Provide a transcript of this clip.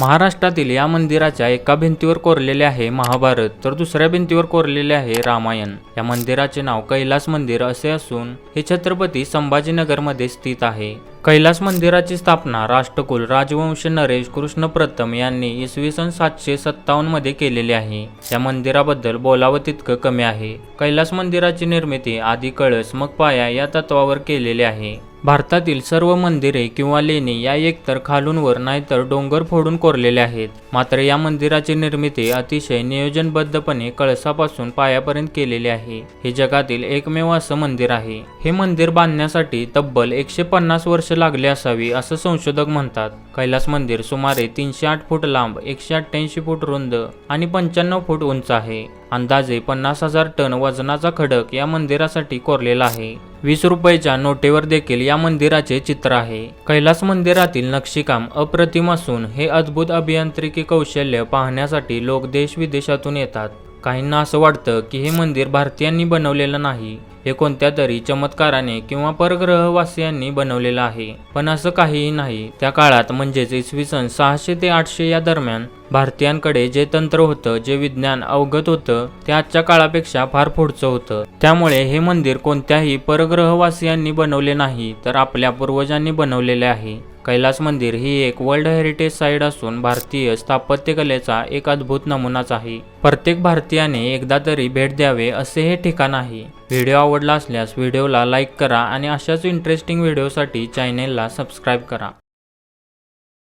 महाराष्ट्रातील या मंदिराच्या एका भिंतीवर कोरलेले आहे महाभारत तर दुसऱ्या भिंतीवर कोरलेले आहे रामायण. या मंदिराचे नाव कैलास मंदिर असे असून हे छत्रपती संभाजीनगरमध्ये स्थित आहे. कैलास मंदिराची स्थापना राष्ट्रकुल राजवंश नरेश कृष्ण प्रथम यांनी इसवी सन सातशे सत्तावन्नमध्ये केलेली आहे. या मंदिराबद्दल बोलावं तितकं कमी आहे. कैलास मंदिराची निर्मिती आधी कळस मग पाया या तत्वावर केलेली आहे. भारतातील सर्व मंदिरे किंवा लेणी या एकतर खालूनवर नाहीतर डोंगर फोडून कोरलेल्या आहेत. मात्र या मंदिराची निर्मिती अतिशय नियोजनबद्धपणे कळसापासून पायापर्यंत केलेली आहे. हे जगातील एकमेव असं मंदिर आहे. हे मंदिर बांधण्यासाठी तब्बल एकशे पन्नास वर्ष लागले असावी असं संशोधक म्हणतात. कैलास मंदिर सुमारे तीनशे आठ फूट लांब एकशे अठ्ठ्याऐंशी फूट रुंद आणि पंच्याण्णव फूट उंच आहे. अंदाजे पन्नास हजार टन वजनाचा खडक या मंदिरासाठी कोरलेला आहे. वीस रुपयाच्या नोटेवर देखील या मंदिराचे चित्र आहे. कैलास मंदिरातील नक्षीकाम अप्रतिम असून हे अद्भुत अभियांत्रिकी कौशल्य पाहण्यासाठी लोक देश विदेशातून येतात. काहींना असं वाटतं की हे मंदिर भारतीयांनी बनवलेलं नाही. हे कोणत्या तरी चमत्काराने किंवा परग्रहवासियांनी बनवलेलं आहे. पण असं काहीही नाही. त्या काळात म्हणजेच इसवी सन सहाशे ते आठशे या दरम्यान भारतीयांकडे जे तंत्र होतं जे विज्ञान अवगत होतं ते आजच्या काळापेक्षा फार पुढचं होतं. त्यामुळे हे मंदिर कोणत्याही परग्रहवासियांनी बनवले नाही तर आपल्या पूर्वजांनी बनवलेले आहे. कैलास मंदिर ही एक वर्ल्ड हेरिटेज साईट असून भारतीय स्थापत्यकलेचा एक अद्भुत नमुनाच आहे. प्रत्येक भारतीयाने एकदा तरी भेट द्यावे असे हे ठिकाण आहे. व्हिडिओ आवडला असल्यास व्हिडिओला लाईक करा आणि अशाच इंटरेस्टिंग व्हिडिओसाठी चॅनेलला सबस्क्राईब करा.